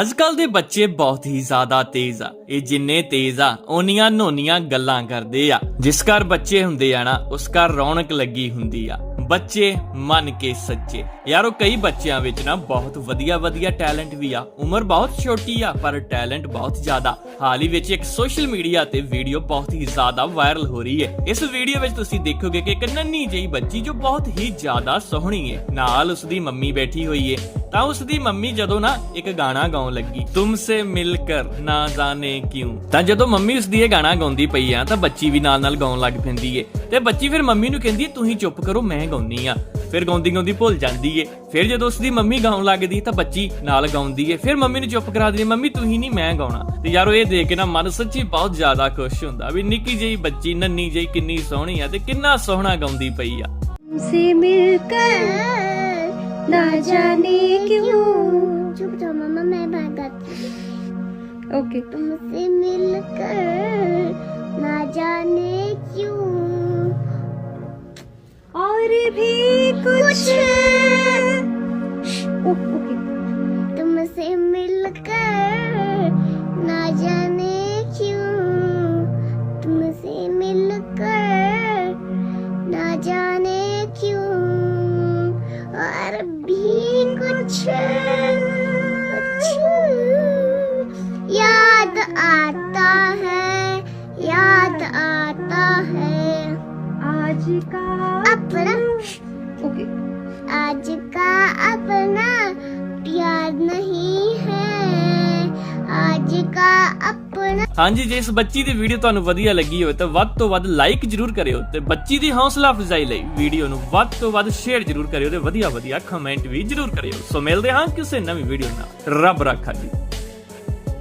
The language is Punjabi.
ਅੱਜ ਕੱਲ ਦੇ ਬੱਚੇ ਬਹੁਤ ਹੀ ਜ਼ਿਆਦਾ ਤੇਜ਼ ਆ। ਇਹ ਜਿੰਨੇ ਤੇਜ਼ ਆ ਓਨੀਆਂ ਨੋਨੀਆਂ ਗੱਲਾਂ ਕਰਦੇ ਆ। ਜਿਸ ਘਰ ਬੱਚੇ ਹੁੰਦੇ ਆ ਨਾ, ਉਸ ਘਰ ਰੌਣਕ ਲੱਗੀ ਹੁੰਦੀ ਆ। ਬੱਚੇ ਮਨ ਕੇ ਸੱਚੇ ਯਾਰੋ, ਕਈ ਬੱਚਿਆਂ ਵਿੱਚ ਨਾ ਬਹੁਤ ਵਧੀਆ ਵਧੀਆ ਟੈਲੈਂਟ ਵੀ ਆ। ਉਮਰ ਬਹੁਤ ਛੋਟੀ ਆ, ਪਰ ਟੈਲੈਂਟ ਬਹੁਤ ਜ਼ਿਆਦਾ। ਹਾਲ ਹੀ ਵਿੱਚ ਇੱਕ ਸੋਸ਼ਲ ਮੀਡੀਆ ਤੇ ਵੀਡੀਓ ਬਹੁਤ ਹੀ ਜ਼ਿਆਦਾ ਵਾਇਰਲ ਹੋ ਰਹੀ ਹੈ। ਇਸ ਵੀਡੀਓ ਵਿੱਚ ਤੁਸੀਂ ਦੇਖੋਗੇ ਕਿ ਇੱਕ ਨੰਨੀ ਜਿਹੀ ਬੱਚੀ ਜੋ ਬਹੁਤ ਹੀ ਜ਼ਿਆਦਾ ਸੋਹਣੀ ਹੈ, ਨਾਲ ਉਸ ਦੀ ਮੰਮੀ ਬੈਠੀ ਹੋਈ ਹੈ। ਤਾਂ ਉਸ ਦੀ ਮੰਮੀ ਜਦੋਂ ਨਾ ਇੱਕ ਗਾਣਾ ਗਾਉਣ ਲੱਗੀ, ਤੁਮਸੇ ਮਿਲ ਕਰ ਨਾ ਜਾਣੇ ਕਿਉਂ? ਤਾਂ ਜਦੋਂ ਮੰਮੀ ਉਸ ਦੀ ਇਹ ਗਾਣਾ ਗਾਉਂਦੀ ਪਈ ਆ, ਤਾਂ ਬੱਚੀ ਵੀ ਨਾਲ ਨਾਲ ਗਾਉਣ ਲੱਗ ਪੈਂਦੀ ਏ ਤੇ ਬੱਚੀ ਫਿਰ ਮੰਮੀ ਨੂੰ ਕਹਿੰਦੀ ਤੁਸੀਂ ਚੁੱਪ ਕਰੋ, ਮੈਂ ਗਾਉਣੀ ਆ ਫਿਰ ਗਾਉਂਦੀ ਗਾਉਂਦੀ ਭੁੱਲ ਜਾਂਦੀ ਏ ਫਿਰ ਜਦੋਂ ਉਸ ਦੀ ਮੰਮੀ ਗਾਉਣ ਲੱਗਦੀ ਤਾਂ ਬੱਚੀ ਨਾਲ ਗਾਉਂਦੀ ਏ ਫਿਰ ਮੰਮੀ ਨੂੰ ਚੁੱਪ ਕਰਾ ਦਿੰਦੀ ਮੰਮੀ ਤੁਸੀਂ ਨਹੀਂ ਮੈਂ ਗਾਉਣਾ ਤੇ ਯਾਰੋ ਇਹ ਦੇਖ ਕੇ ਨਾ ਮਨ ਸੱਚੀ ਬਹੁਤ ਜ਼ਿਆਦਾ ਖੁਸ਼ ਹੁੰਦਾ ਵੀ ਨਿੱਕੀ ਜਿਹੀ ਬੱਚੀ ਨੰਨੀ ਜਿਹੀ ਕਿੰਨੀ ਸੋਹਣੀ ਆ ਤੇ ਕਿੰਨਾ ਸੋਹਣਾ ਗਾਉਂਦੀ ਪਈ ਆ तुमसे मिलकर ना जाने क्यों चुप जाओ मम्मा मैं बात गाती हूँ। ओके तुमसे मिलकर और भी कुछ तुमसे मिलकर ना जाने क्यों? तुमसे मिलकर ना जाने क्यों? और भी कुछ कुछ याद आता है याद आता है। आज का अपना ओके आज का अपना प्यार नहीं है आज का अपना ਹਾਂਜੀ ਜੇ ਇਸ ਬੱਚੀ ਦੀ ਵੀਡੀਓ ਤੁਹਾਨੂੰ ਵਧੀਆ ਲੱਗੀ ਹੋਵੇ ਤਾਂ ਵੱਧ ਤੋਂ ਵੱਧ ਲਾਈਕ ਜਰੂਰ ਕਰਿਓ ਤੇ ਬੱਚੀ ਦੀ ਹੌਸਲਾ ਅਫਜ਼ਾਈ ਲਈ ਵੀਡੀਓ ਨੂੰ ਵੱਧ ਤੋਂ ਵੱਧ ਸ਼ੇਅਰ ਜਰੂਰ ਕਰਿਓ ਤੇ ਵਧੀਆ ਵਧੀਆ ਕਮੈਂਟ ਵੀ ਜਰੂਰ ਕਰਿਓ ਸੋ ਮਿਲਦੇ ਹਾਂ ਕਿਸੇ ਨਵੀਂ ਵੀਡੀਓ ਨਾਲ ਰੱਬ ਰਾਖਾ ਜੀ